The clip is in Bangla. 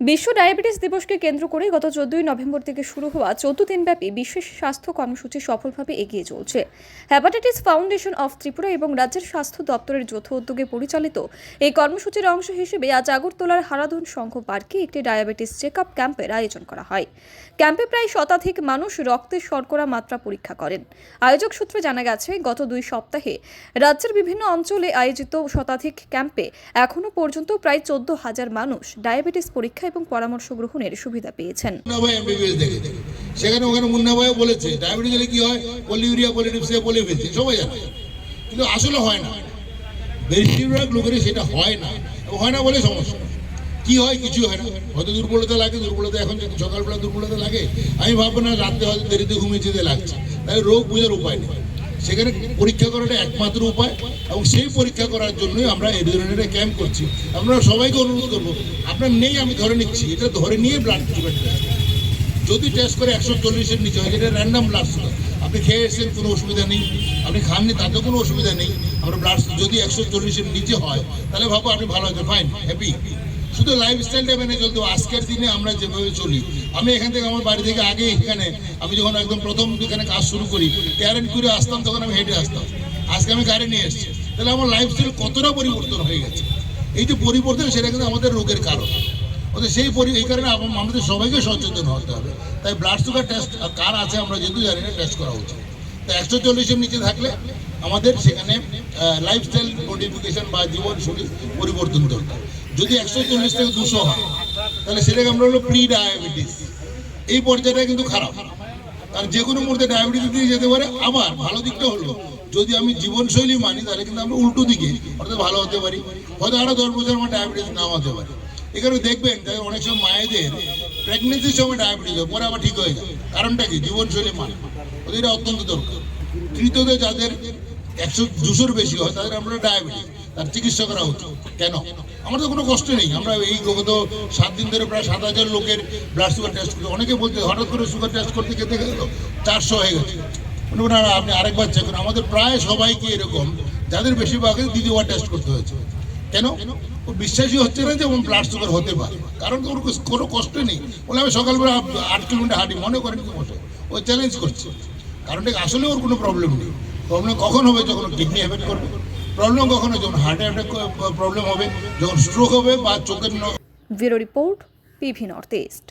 বিশ্ব ডায়াবেটিস দিবসকে কেন্দ্র করে গত চোদ্দই নভেম্বর থেকে শুরু হওয়া চৌদ্দ দিনব্যাপী বিশেষ স্বাস্থ্য কর্মসূচি সফলভাবে এগিয়ে চলছে। হ্যাপাটাইটিস ফাউন্ডেশন অফ ত্রিপুরা এবং রাজ্যের স্বাস্থ্য দপ্তরের যৌথ উদ্যোগে পরিচালিত এই কর্মসূচির অংশ হিসেবে আজ আগরতলার হারাধন সংঘ পার্কে একটি ডায়াবেটিস চেক আপ ক্যাম্পের আয়োজন করা হয়। ক্যাম্পে প্রায় শতাধিক মানুষ রক্তের শর্করা মাত্রা পরীক্ষা করেন। আয়োজক সূত্রে জানা গেছে, গত দুই সপ্তাহে রাজ্যের বিভিন্ন অঞ্চলে আয়োজিত শতাধিক ক্যাম্পে এখনও পর্যন্ত প্রায় চোদ্দ হাজার মানুষ ডায়াবেটিস পরীক্ষা এবং পরামর্শ গ্রহণের সুবিধা পেয়েছেন। সেখানে ওখানে মুন্না ভাইও বলেছে, ডায়াবেটিস হলে কি হয়? পলিউরিয়া, পলিডিপসিয়া বলে ফেলছে সবাই জানে। কিন্তু আসলে হয় না। বেশিরভাগ লোকের সেটা হয় না। হয় না বলে সমস্যা। কি হয়? কিছু হয় না। হয়তো দুর্বলতা লাগে, দুর্বলতা এখন সকালবেলা দুর্বলতা লাগে, আমি ভাববো না রাত্রে হয়তো দেরিতে ঘুমিয়ে যেতে লাগছে। তাই রোগ বোঝার উপায় নেই। সেখানে পরীক্ষা করাটা একমাত্র উপায় এবং সেই পরীক্ষা করার জন্যই আমরা এই ধরনের ক্যাম্প করছি। আমরা সবাইকে অনুরোধ করব, আপনার নেই আমি ধরে নিচ্ছি, এটা ধরে নিয়ে ব্লাড টেস্ট যদি টেস্ট করে একশো চল্লিশের নিচে হয় যেটা র্যান্ডাম ব্লাড আপনি খেয়ে এসেছেন, কোনো অসুবিধা নেই। আপনি খাননি, তাতে কোনো অসুবিধা নেই। আমরা ব্লাড যদি একশো চল্লিশের নিচে হয়, তাহলে ভাবো আপনি ভালো আছেন ফাইন হ্যাপি শুধু লাইফস্টাইলটা মেনে চলতে। আজকের দিনে আমরা যেভাবে চলি, আমি এখান থেকে আমার বাড়ি থেকে আগে এখানে, আমি যখন একদম প্রথম এখানে কাজ শুরু করি ক্যারেন করে আসতাম, তখন আমি হেঁটে আসতাম। আজকে আমি গাড়ি নিয়ে এসেছি। তাহলে আমার লাইফস্টাইল কতটা পরিবর্তন হয়ে গেছে? এই যে পরিবর্তন, সেটা কিন্তু আমাদের রোগের কারণ। ওদের সেই পরি, এই কারণে আমাদের সবাইকে সচেতন হতে হবে। তাই ব্লাড সুগার টেস্ট কার আছে আমরা যেহেতু জানি না টেস্ট করা উচিত। তো একশো চল্লিশের নিচে থাকলে আমাদের সেখানে লাইফস্টাইল মডিফিকেশন বা জীবনশৈলী পরিবর্তন দরকার। যদি একশো চল্লিশ থেকে দুশো হয়, তাহলে সেটাকে আমরা হলো প্রি ডায়াবেটিস এই পর্যায়টা কিন্তু খারাপ। কারণ যে কোনো মুহূর্তে ডায়াবেটিস দিয়ে যেতে পারে। আবার ভালো দিকটা হলো, যদি আমি জীবনশৈলী মানি, তাহলে কিন্তু আমরা উল্টো দিকে অর্থাৎ ভালো হতে পারি। হয়তো আরও দশ বছর আমার ডায়াবেটিস নাও হতে পারে। এখানে দেখবেন যে অনেক সময় মায়েদের প্রেগনেন্সির সময় ডায়াবেটিস পরে আবার ঠিক হয়ে যায়। কারণটা কি? জীবনশৈলী মান। ওদের এটা অত্যন্ত দরকার। তৃতীয়তে, যাদের একশো, দুশোর বেশি হয়, তাদের আমরা ডায়াবেটিস তার চিকিৎসা করা হতো কেন? আমার তো কোনো কষ্ট নেই। আমরা এই গত সাত দিন ধরে প্রায় সাত হাজার লোকের ব্লাড সুগার টেস্ট করি অনেকে বলতে হঠাৎ করে সুগার টেস্ট করতে খেতে গেল চারশো হয়ে গেছে। না, আপনি আরেকবার চেক করুন। আমাদের প্রায় সবাইকে এরকম যাদের বেশিরভাগই দ্বিতীয়বার টেস্ট করতে হয়েছে। কেন? ও বিশ্বাসই হচ্ছে না যে ওর ব্লাড সুগার হতে পারে। কারণ ওর কোনো- কষ্ট নেই। বলে আমি সকালবেলা আট কিলোমিটার হাঁটি মনে করেন কি বসে? ও চ্যালেঞ্জ করছে। কারণটা কি? আসলে ওর কোনো প্রবলেম নেই। প্রবলেম কখন হবে যখন কিডনি অ্যাফেক্ট করবে? প্রবলেম কখনো, যখন হার্ট অ্যাটাক প্রবলেম হবে, যখন স্ট্রোক হবে বা চোখের bureau report PV North East.